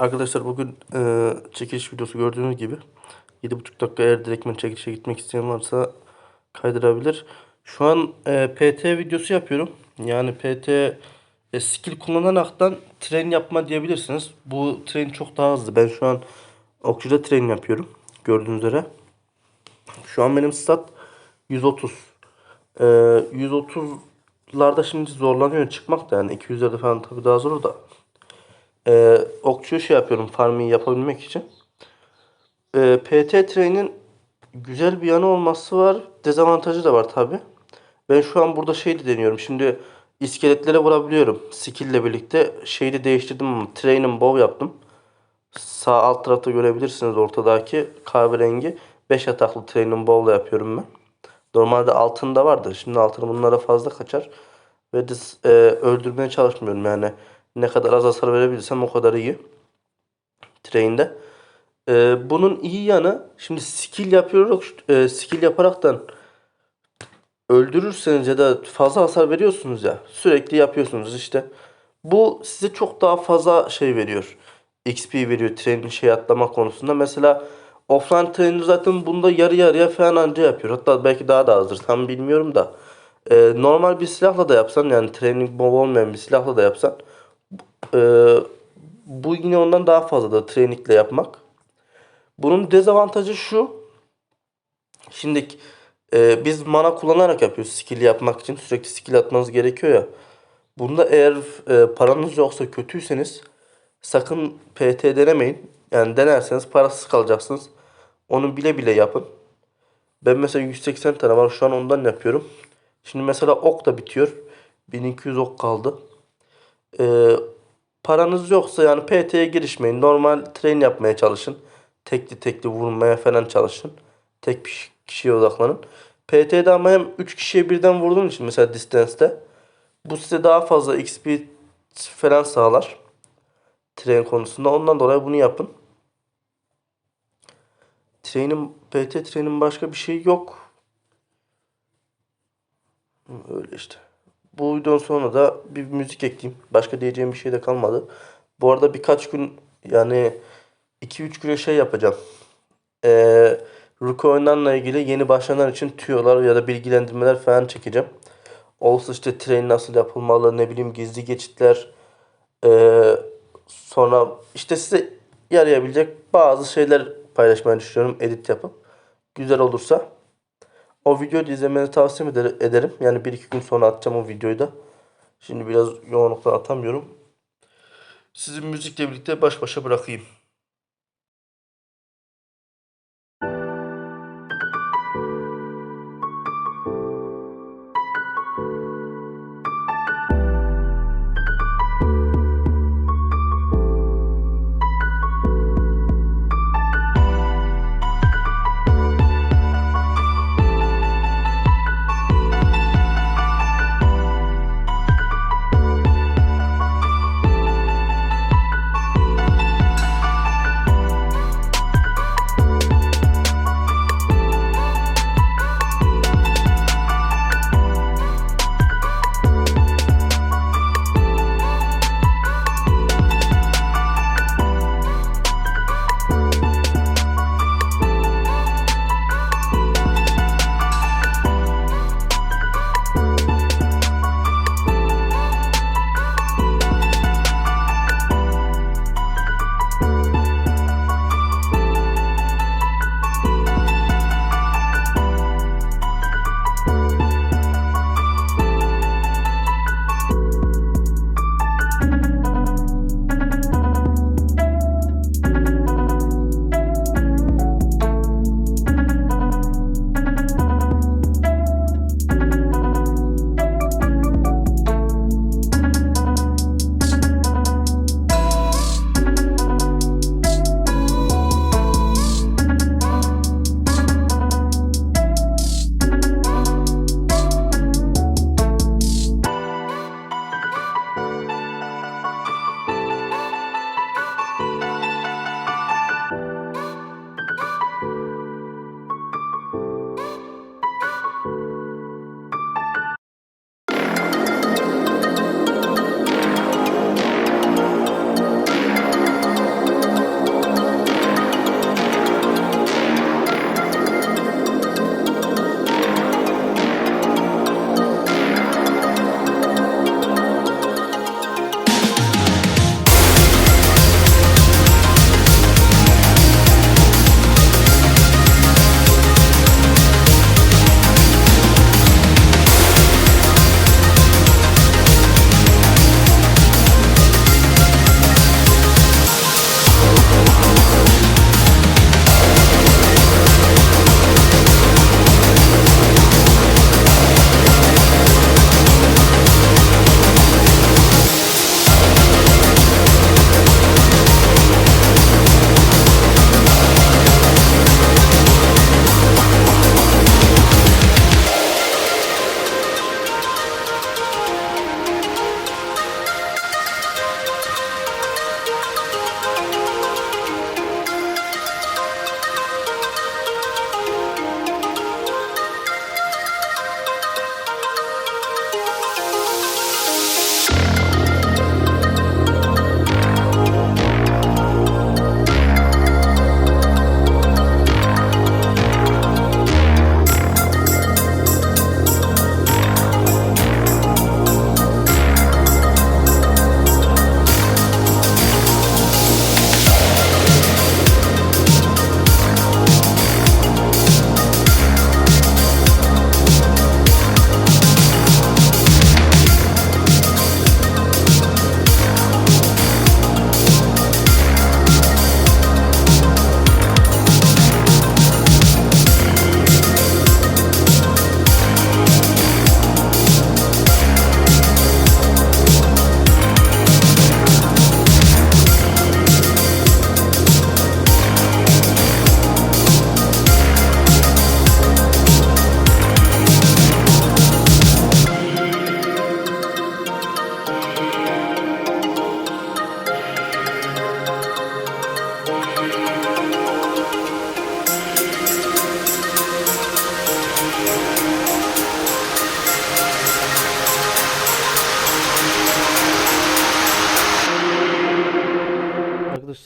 Arkadaşlar bugün e, çekiliş videosu gördüğünüz gibi 7,5 dakika eğer direktmen çekilişe gitmek isteyen varsa kaydırabilir. Şu an e, PT videosu yapıyorum. Yani PT e, skill kullanaraktan tren yapma diyebilirsiniz. Bu tren çok daha hızlı. Ben şu an okçuda tren yapıyorum. Gördüğünüz üzere. Şu an benim stat 130. E, 130'larda şimdi zorlanıyor çıkmak da yani 200'lerde falan tabii daha zor da. E, okçu şey yapıyorum farming yapabilmek için. E, PT Train'in güzel bir yanı olması var. Dezavantajı da var tabi. Ben şu an burada şey de deniyorum. Şimdi iskeletlere vurabiliyorum. Skill ile birlikte şeyi de değiştirdim ama Train'in bow yaptım. Sağ alt tarafta görebilirsiniz ortadaki kahverengi. 5 ataklı Train'in bow'la yapıyorum ben. Normalde altında vardı. Şimdi altını bunlara fazla kaçar. Ve de, e, öldürmeye çalışmıyorum yani. Ne kadar az hasar verebilirsem o kadar iyi. Train'de. Ee, bunun iyi yanı şimdi skill yapıyoruz e, skill yaparaktan öldürürseniz ya da fazla hasar veriyorsunuz ya sürekli yapıyorsunuz işte. Bu size çok daha fazla şey veriyor. XP veriyor trenin şey atlama konusunda. Mesela offline trainer zaten bunda yarı yarıya falan anca yapıyor. Hatta belki daha da azdır tam bilmiyorum da. Ee, normal bir silahla da yapsan yani training bomb olmayan bir silahla da yapsan e, bu yine ondan daha fazla da trainingle yapmak. Bunun dezavantajı şu. Şimdi e, biz mana kullanarak yapıyoruz skill yapmak için. Sürekli skill atmanız gerekiyor ya. Bunda eğer e, paranız yoksa kötüyseniz sakın PT denemeyin. Yani denerseniz parasız kalacaksınız. Onu bile bile yapın. Ben mesela 180 tane var şu an ondan yapıyorum. Şimdi mesela ok da bitiyor. 1200 ok kaldı. Ee, paranız yoksa yani PT'ye girişmeyin. Normal train yapmaya çalışın. Tekli tekli vurmaya falan çalışın. Tek bir kişiye odaklanın. PT'de ama hem 3 kişiye birden vurduğun için mesela distance'te bu size daha fazla XP falan sağlar. Train konusunda. Ondan dolayı bunu yapın. Train'in PT Train'in başka bir şey yok. Öyle işte. Bu videonun sonuna da bir müzik ekleyeyim. Başka diyeceğim bir şey de kalmadı. Bu arada birkaç gün yani 2-3 güne şey yapacağım. Ee, Ruko oyunlarla ilgili yeni başlayanlar için tüyolar ya da bilgilendirmeler falan çekeceğim. Olsa işte train nasıl yapılmalı ne bileyim gizli geçitler. Ee, sonra işte size yarayabilecek bazı şeyler paylaşmayı düşünüyorum edit yapıp. Güzel olursa o videoyu da izlemeni tavsiye eder- ederim. Yani 1-2 gün sonra atacağım o videoyu da. Şimdi biraz yoğunluktan atamıyorum. Sizi müzikle birlikte baş başa bırakayım.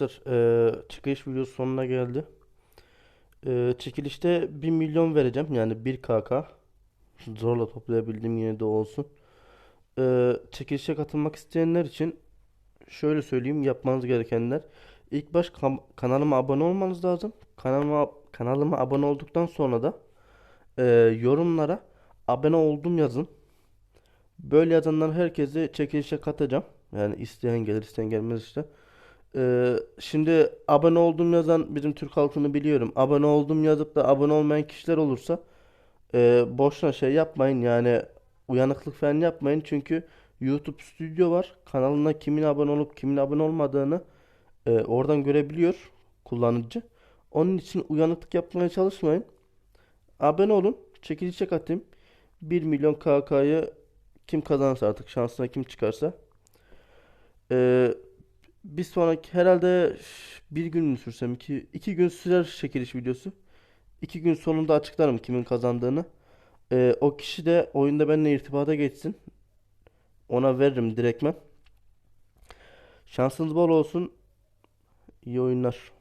Arkadaşlar eee çekiliş videosu sonuna geldi. Eee, çekilişte 1 milyon vereceğim yani 1 KK. Zorla toplayabildiğim yine de olsun. Eee, çekilişe katılmak isteyenler için şöyle söyleyeyim yapmanız gerekenler. İlk baş kanalıma abone olmanız lazım. Kanalıma kanalıma abone olduktan sonra da eee, yorumlara abone oldum yazın. Böyle yazanlar herkesi çekilişe katacağım. Yani isteyen gelir isteyen gelmez işte. Ee, şimdi abone oldum yazan bizim Türk halkını biliyorum. Abone oldum yazıp da abone olmayan kişiler olursa e, boşuna şey yapmayın yani uyanıklık falan yapmayın. Çünkü YouTube Stüdyo var. Kanalına kimin abone olup kimin abone olmadığını e, oradan görebiliyor kullanıcı. Onun için uyanıklık yapmaya çalışmayın. Abone olun. Çekilişe katayım. 1 milyon KK'yı kim kazanırsa artık şansına kim çıkarsa. Ee, bir sonraki herhalde bir gün mü sürsem iki, iki gün sürer çekiliş videosu. İki gün sonunda açıklarım kimin kazandığını. Ee, o kişi de oyunda benimle irtibata geçsin. Ona veririm direktmen. Şansınız bol olsun. İyi oyunlar.